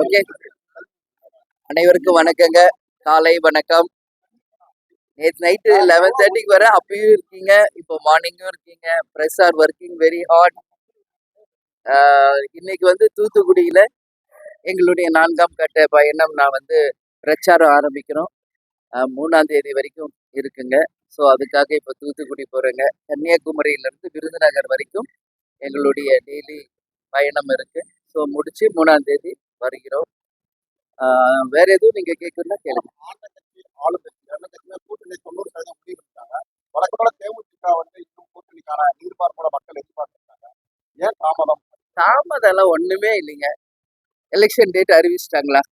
Okay. அனைவருக்கும் வணக்கங்க. காலை வணக்கம். நேற்று நைட்டு லெவன் தேர்ட்டிக்கு வர அப்பயும் இருக்கீங்க. இப்போ மார்னிங்கும் இருக்கீங்க. Press are working very hard இன்னைக்கு வந்து தூத்துக்குடியில் எங்களுடைய நான்காம் கட்ட பயணம் நான் வந்து பிரச்சாரம் ஆரம்பிக்கிறோம். மூணாம் தேதி வரைக்கும் இருக்குங்க. ஸோ அதுக்காக இப்போ தூத்துக்குடி போகிறேங்க கன்னியாகுமரியிலேருந்து விருதுநகர் வரைக்கும் எங்களுடைய டெய்லி பயணம் இருக்குது ஸோ முடித்து மூணாம் தேதி வருகிறோம். வேற எதுவும் நீங்க கேட்கணும்னா கேளுங்க. வந்து ஏன் தாமதம் தாமதம்லாம் ஒண்ணுமே இல்லைங்க. எலெக்ஷன் டேட் அறிவிச்சிட்டாங்களா?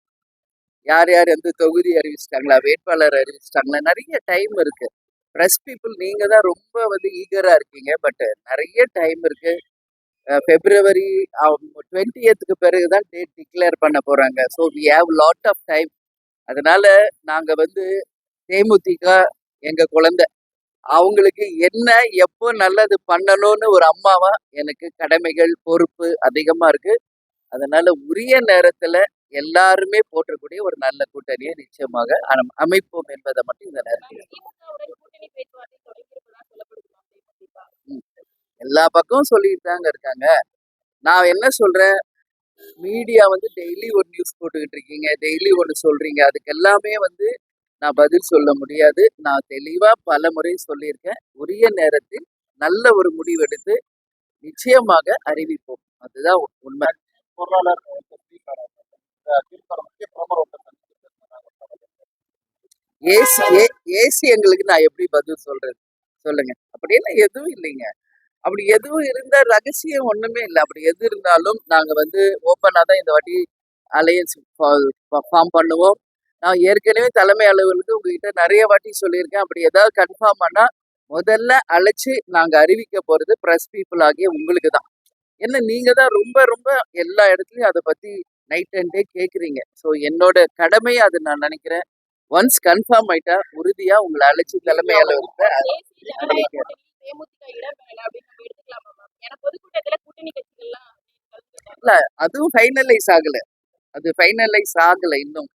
யார் யார் எந்த தொகுதி அறிவிச்சிட்டாங்களா? வேட்பாளர் அறிவிச்சிட்டாங்களா? நிறைய டைம் இருக்கு. ப்ரெஸ் பீப்புள் நீங்க தான் ரொம்ப வந்து ஈகரா இருக்கீங்க. பட் நிறைய டைம் இருக்கு. பிப்ரவரி டுவெண்ட்டியத்துக்கு பிறகு தான் டேட் டிக்ளேர் பண்ண போகிறாங்க so we have lot of time அதனால நாங்கள் வந்து தேமுதிக எங்கள் குழந்தை அவங்களுக்கு என்ன எப்போ நல்லது பண்ணணும்னு ஒரு அம்மாவா எனக்கு கடமைகள் பொறுப்பு அதிகமாக இருக்கு. அதனால உரிய நேரத்தில் எல்லாருமே போற்றக்கூடிய ஒரு நல்ல கூட்டணியை நிச்சயமாக அமைப்போம் என்பதை மட்டும் இந்த நேரத்தில் திமுகவுடன் கூட்டணி பேச்சுவார்த்தை தொடங்கியிருப்பதாக சொல்லப்படுகிறோம் தேமுதிக. எல்லா பக்கமும் சொல்லிட்டு தாங்க இருக்காங்க. நான் என்ன சொல்றேன்? மீடியா வந்து டெய்லி ஒரு நியூஸ் போட்டுக்கிட்டு இருக்கீங்க. டெய்லி ஒன்று சொல்றீங்க. அதுக்கு எல்லாமே வந்து நான் பதில் சொல்ல முடியாது. நான் தெளிவாக பல முறை சொல்லியிருக்கேன். உரிய நேரத்தில் நல்ல ஒரு முடிவெடுத்து நிச்சயமாக அறிவிப்போம். அதுதான் உண்மை. பொருளாளர் ஏசி ஏ- ஏசி எங்களுக்கு நான் எப்படி பதில் சொல்றது? சொல்லுங்க. அப்படியெல்லாம் எதுவும் இல்லைங்க. அப்படி எதுவும் இருந்தா ரகசியம் ஒண்ணுமே இல்லை. அப்படி எது இருந்தாலும் நாங்க வந்து ஓப்பனா தான் இந்த வாட்டி அலையன்ஸ் ஃபார்ம் பண்ணுவோம். நான் ஏற்கனவே தலைமை அலுவலருக்கு உங்ககிட்ட நிறைய வாட்டி சொல்லியிருக்கேன். அப்படி ஏதாவது கன்ஃபார்ம் ஆனா முதல்ல அழைச்சு நாங்க அறிவிக்க போறது ப்ரெஸ் பீப்புள் ஆகிய உங்களுக்கு தான். என்ன நீங்க தான் ரொம்ப ரொம்ப எல்லா இடத்துலயும் அதை பத்தி நைட் அண்ட் டே கேக்குறீங்க. ஸோ என்னோட கடமை அது நான் நினைக்கிறேன். ஒன்ஸ் கன்ஃபார்ம் ஆயிட்டா உறுதியா உங்களை அழைச்சு தலைமை அலுவலகத்தை அதுவும் ஃபைனலைஸ் ஆகல. அது ஃபைனலைஸ் ஆகல இன்னும்.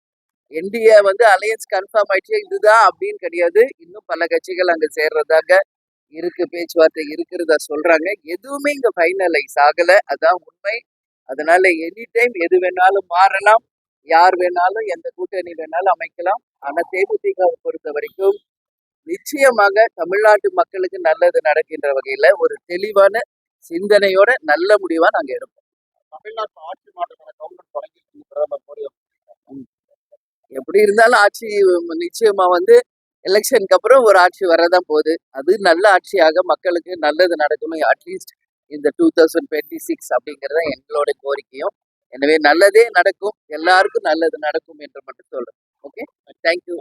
என்டிஏ வந்து அலையன்ஸ் கன்ஃபார்ம் ஆயிடுச்சு. இதுதான் அப்படின்னு கிடையாது. இன்னும் பல கட்சிகள் அங்க சேர்றதாக இருக்கு. பேச்சுவார்த்தை இருக்கிறதா சொல்றாங்க. எதுவுமே இங்க ஃபைனலைஸ் ஆகல. அதான் உண்மை. அதனால எனி டைம் எது வேணாலும் மாறலாம். யார் வேணாலும் எந்த கூட்டணி வேணாலும் அமைக்கலாம். ஆனா தேமுதிகவை பொறுத்த வரைக்கும் நிச்சயமாக தமிழ்நாட்டு மக்களுக்கு நல்லது நடக்கின்ற வகையில ஒரு தெளிவான சிந்தனையோட நல்ல முடிவா நாங்க எடுப்போம். தமிழ்நாட்டு ஆட்சி மாற்றக்கான கவர்மெண்ட் தொடங்கி பிரதமர் மோடி எப்படி இருந்தாலும் ஆட்சி நிச்சயமா வந்து எலெக்ஷனுக்கு அப்புறம் ஒரு ஆட்சி வரதான் போகுது. அது நல்ல ஆட்சியாக மக்களுக்கு நல்லது நடக்கணும் அட்லீஸ்ட் இந்த டூ தௌசண்ட் டுவெண்ட்டி சிக்ஸ் அப்படிங்கிறது எங்களோட கோரிக்கையும். எனவே நல்லதே நடக்கும் எல்லாருக்கும் நல்லது நடக்கும் என்று மட்டும் சொல்றேன். Okay thank you